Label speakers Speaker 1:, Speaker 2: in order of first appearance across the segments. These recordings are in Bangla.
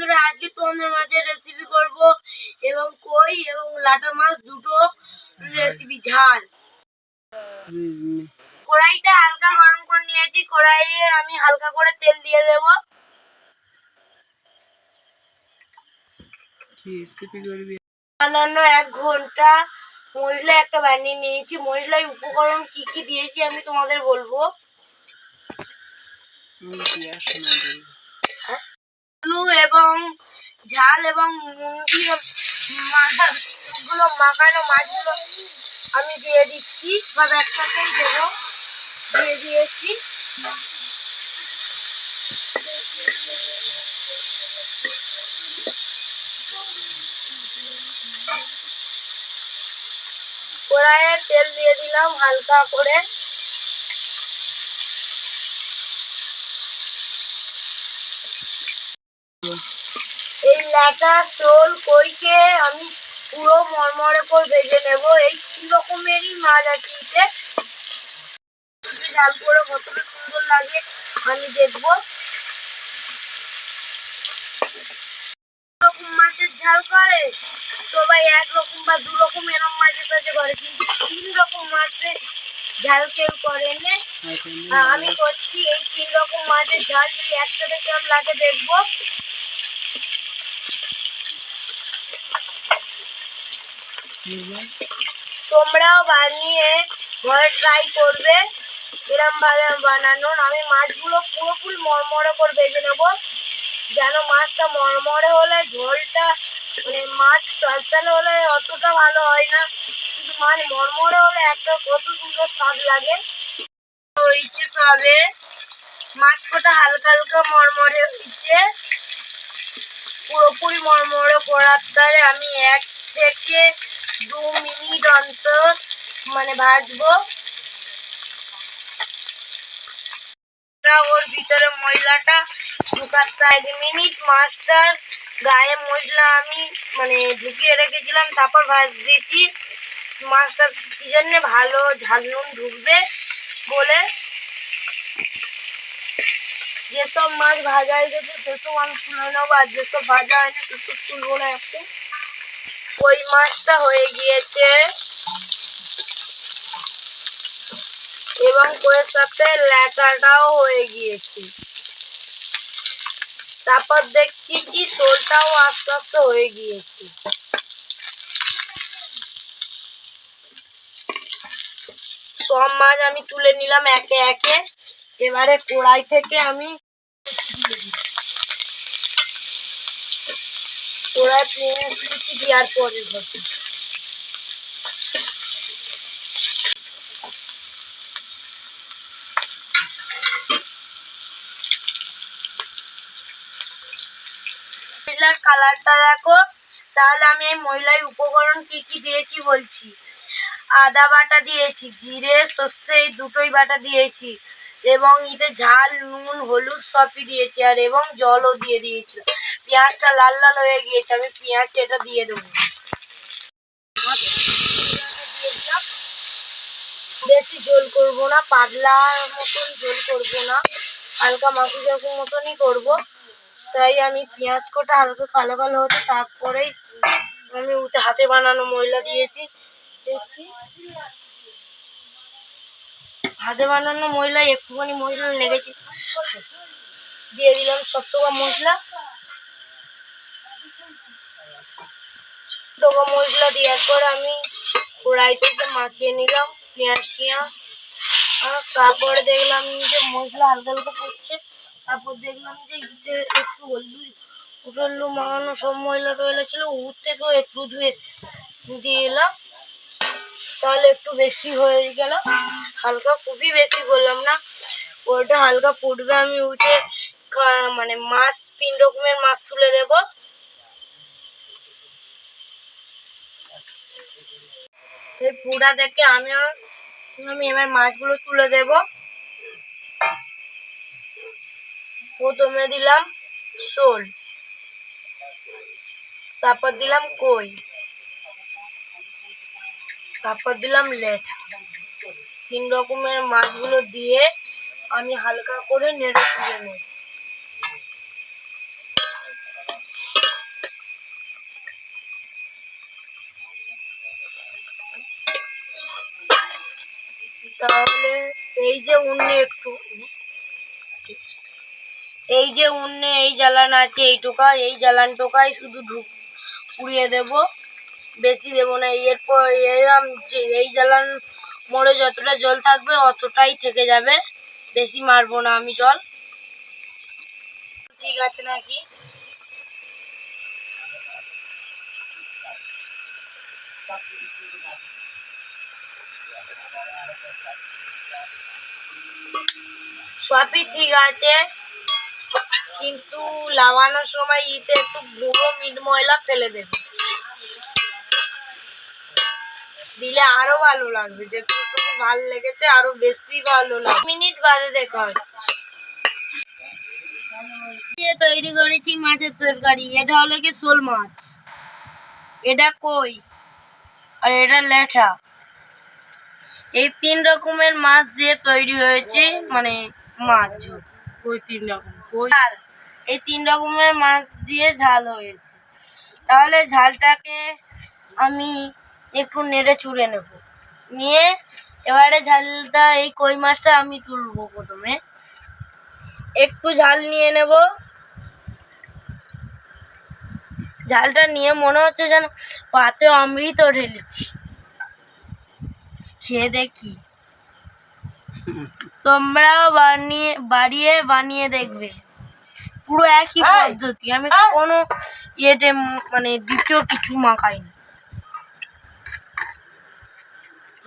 Speaker 1: বন্ধুরা আজকে তোমাদের মাঝে রেসিপি করব এবং কই এবং লাটা মাছ দুটো রেসিপি ঝাল। কড়াইটা হালকা গরম করে নিয়েছি কড়াইয়ে আমি হালকা করে তেল দিয়ে দেব। বানানো এক ঘণ্টা মশলা একটা বানিয়ে নিয়েছি। মশলায় উপকরণ কি কি দিয়েছি আমি তোমাদের বলব।
Speaker 2: শোনা বলব
Speaker 1: আলু এবং ঝাল এবং মুরগি মাছগুলো মাখানো মাছগুলো আমি দিয়ে দিচ্ছি। সব একসাথেই দেবো দিয়ে দিয়েছি। কড়াইয়ে তেল দিয়ে দিলাম হালকা করে। লাটা শোল কইকে আমি পুরো মরমরে করে ভেজে নেব। এই তিন রকমেরই মাছ আছে এতে। ঝাল করে কতটা সুন্দর লাগে আমি দেখব। রকম মাছের ঝাল করে? সবাই এক রকম বা দু রকম এরকম মাছের কাছে করে কিন্তু তিন রকম মাছের ঝাল কেউ করে না। আর আমি করছি এই তিন রকম মাছের ঝাল যদি একসাথে কেমন লাগে দেখব। তোমরাও বানিয়ে ঘরে ট্রাই করবে। এরম ভাবে বানানোর। আমি মাছগুলো পুরোপুরি মরমরে করে ভেজে নেব। যেন মাছটা মরমরে হলে ঝোলটা মানে মাছ চলচালে হলে অতটা ভালো হয় না। কিন্তু মাছ মরমরে হলে একটা কত সুন্দর স্বাদ লাগে। হয়েছে তবে মাছ কটা হালকা হালকা মরমরে হয়েছে। পুরোপুরি মরমরে করার দ্বারা আমি এক থেকে দু মিনিট অন্তর মানে ভাজবো। ওর ভিতরে মশলাটা ঢুকাতে এক মিনিট মাছটার গায়ে মশলা আমি মানে ঢুকিয়ে রেখেছিলাম, তারপর ভাজ দিয়েছি। মাছটা কি জন্য ভালো ঝাল ঢুকবে বলে? যেসব মাছ ভাজা হয়ে গেছে, সেসব আমি তুলে নেব। আর যেসব ভাজা হয়নি, সেসব তুলবো না একটু ওই মাছটা হয়ে গিয়েছে। এবং কইয়ের সাথে ল্যাটাটাও হয়ে গিয়েছে। তারপর দেখছি কি শোলটাও আস্তে আস্তে হয়ে গিয়েছে। সব মাছ আমি তুলে নিলাম একে একে। এবারে কড়াই থেকে আমি পেঁয়াজ কুচি দেওয়ার পরে ঘটে মহিলার কালারটা দেখো। তাহলে আমি এই মহিলার উপকরণ কি কি দিয়েছি বলছি? আদা বাটা দিয়েছি, জিরে, সর্ষে দুটোই বাটা দিয়েছি। এবং এতে ঝাল, নুন, হলুদ সবই দিয়েছি আর এবং জলও দিয়ে দিয়েছি পেঁয়াজটা লাল লাল হয়ে গিয়েছে, আমি পেঁয়াজ এটা দিয়ে দেবো। বেশি ঝোল করব না পাতলার মতন ঝোল করব না, হালকা মাখু চাকু মতনই করব। তাই আমি পেঁয়াজ কোটা হালকা কালো কালো হতে, তারপরেই আমি উঠে হাতে বানানো ময়লা দিয়েছি দিচ্ছি হাতে বানানো ময়লা, একটুখানি মশলা লেগেছে। দিয়ে দিলাম সব সবটুকু মশলা। মশলা দেওয়ার পর আমি কড়াইটাকে মাখিয়ে নিলাম, পেঁয়াজ আর তারপরে দেখলাম যে মশলা হালকা হালকা পড়ছে তারপর দেখলাম যে ইতে একটু হলুদ হলুদ মাখানো সব ময়লা টয়লা ছিল উর থেকেও একটু ধুয়ে দিয়ে এলাম। তাহলে একটু বেশি হয়ে গেল। হালকা খুবই বেশি করলাম না। ওটা হালকা ফুটবে, আমি উঠে মানে মাছ, তিন রকমের মাছ তুলে দেব। এই পুরা দেখে আমি আমি এবার মাছগুলো তুলে দেব। প্রথমে দিলাম শোল, তারপর দিলাম কই, তারপর দিলাম লেট তিন রকমের মাছগুলো দিয়ে আমি হালকা করে নেড়ে চুড়ে নেব। তাহলে এই যে উন্নে একটু, এই যে উন্নে এই জ্বালান আছে এইটুকা, এই জ্বালান টোকাই শুধু ঢুক পুড়িয়ে দেব, বেশি দেবো না, এরপর এরম যে এই জ্বালান মোড়ে যতটা জল থাকবে অতটাই থেকে যাবে। বেশি মারবো না আমি জল। ঠিক আছে নাকি? সবই ঠিক আছে, কিন্তু লাগানোর সময় ইতে একটু গুঁড়ো মিট ময়লা ফেলে দেবে। দিলে আরও ভালো লাগবে। যেটুকু ভালো লেগেছে, আরও বেশি ভালো লাগবে। মিনিট বাদে দেখা হচ্ছে দিয়ে তৈরি করেছি মাছের তরকারি। এটা হলো কি শোল মাছ। এটা কই? আর এটা লেঠা। এই তিন রকমের মাছ দিয়ে তৈরি হয়েছে মানে মাছ। ঝোল
Speaker 2: ওই তিন রকম?
Speaker 1: ঝাল। এই তিন রকমের মাছ দিয়ে ঝাল হয়েছে। তাহলে ঝালটাকে আমি একটু নেড়ে চুড়ে নেব। নিয়ে এবারে ঝালটা এই কই মাছটা আমি তুলবো প্রথমে। একটু ঝাল নিয়ে নেব। ঝালটা নিয়ে মনে হচ্ছে যেন পাতে অমৃত ঢেলেছি। খেয়ে দেখি। তোমরাও বানিয়ে বাড়িয়ে বানিয়ে দেখবে। পুরো একই পদ্ধতি। আমি কোনো ইয়েতে মানে দ্বিতীয় কিছু মাখাইনি।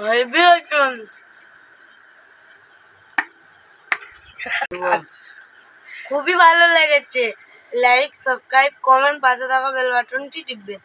Speaker 1: হয়েছে খুবই ভালো লেগেছে। লাইক সাবস্ক্রাইব কমেন্ট পাশে থাকা বেল বাটনটি টিপবে